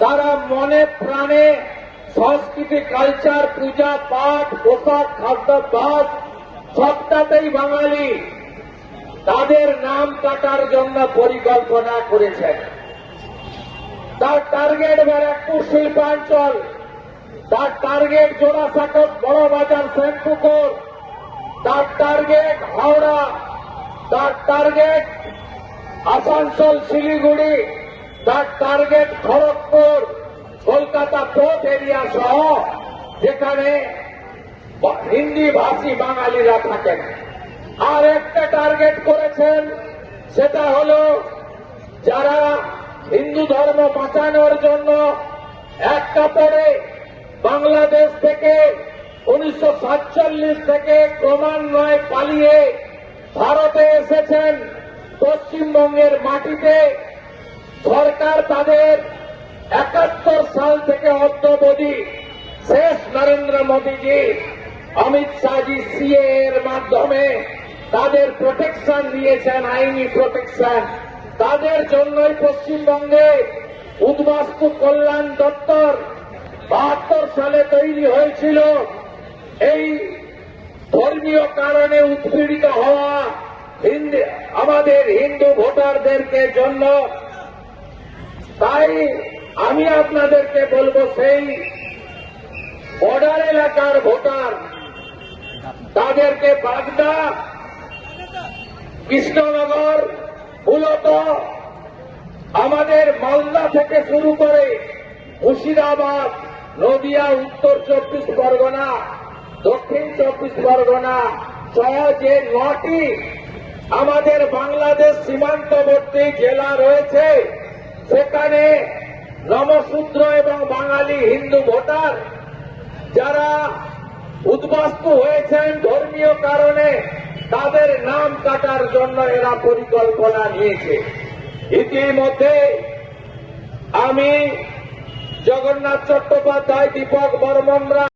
তারা মনে প্রাণে সংস্কৃতি কালচার পূজা, পাঠ, পোশাক, খাদ্যাভ্যাস, সবটাতেই বাঙালি। তাদের নাম কাটার জন্য পরিকল্পনা করেছেন। তার টার্গেট ব্যারাকপুর শিল্পাঞ্চল। তার টার্গেট জোড়াসাঁকত বড় বাজার শ্যামপুকুর তার টার্গেট হাওড়া। তার টার্গেট আসানসোল, শিলিগুড়ি। তার target Kharagpur, Kolkata port area সহ, যেখানে হিন্দি ভাষী বাঙালিরা থাকেন। আর একটা টার্গেট করেছেন, সেটা হল যারা হিন্দু ধর্ম বাঁচানোর জন্য এক কাপড়ে বাংলাদেশ থেকে উনিশশো সাতচল্লিশ থেকে ক্রমান্বয়ে পালিয়ে ভারতে এসেছেন পশ্চিমবঙ্গের মাটিতে। সরকার তাদের একাত্তর সাল থেকে অদ্যবধি শেষ নরেন্দ্র মোদীজি, অমিত শাহজি সিএ এর মাধ্যমে তাদের প্রোটেকশন দিয়েছেন আইনি প্রোটেকশন তাদের জন্যই পশ্চিমবঙ্গে উদ্বাস্তু কল্যাণ দপ্তর বাহাত্তর সালে তৈরি হয়েছিল। এই ধর্মীয় কারণে উৎপীড়িত হওয়া আমাদের হিন্দু ভোটারদেরকে জন্য তাই আমি আপনাদেরকে বলব সেই বর্ডার এলাকার ভোটার, তাদেরকে বাগদা কৃষ্ণনগর মূলত আমাদের মালদা থেকে শুরু করে মুর্শিদাবাদ, নদিয়া, উত্তর চব্বিশ পরগনা, দক্ষিণ চব্বিশ পরগনা সহ যে নটি আমাদের বাংলাদেশ সীমান্তবর্তী জেলা রয়েছে সেখানে নমশূদ্র এবং বাঙালি হিন্দু ভোটার যারা উদ্বাস্তু হয়েছেন ধর্মীয় কারণে, তাদের নাম কাটার জন্য এরা পরিকল্পনা নিয়েছে। ইতিমধ্যে আমি জগন্নাথ চট্টোপাধ্যায়, দীপক বর্মনরা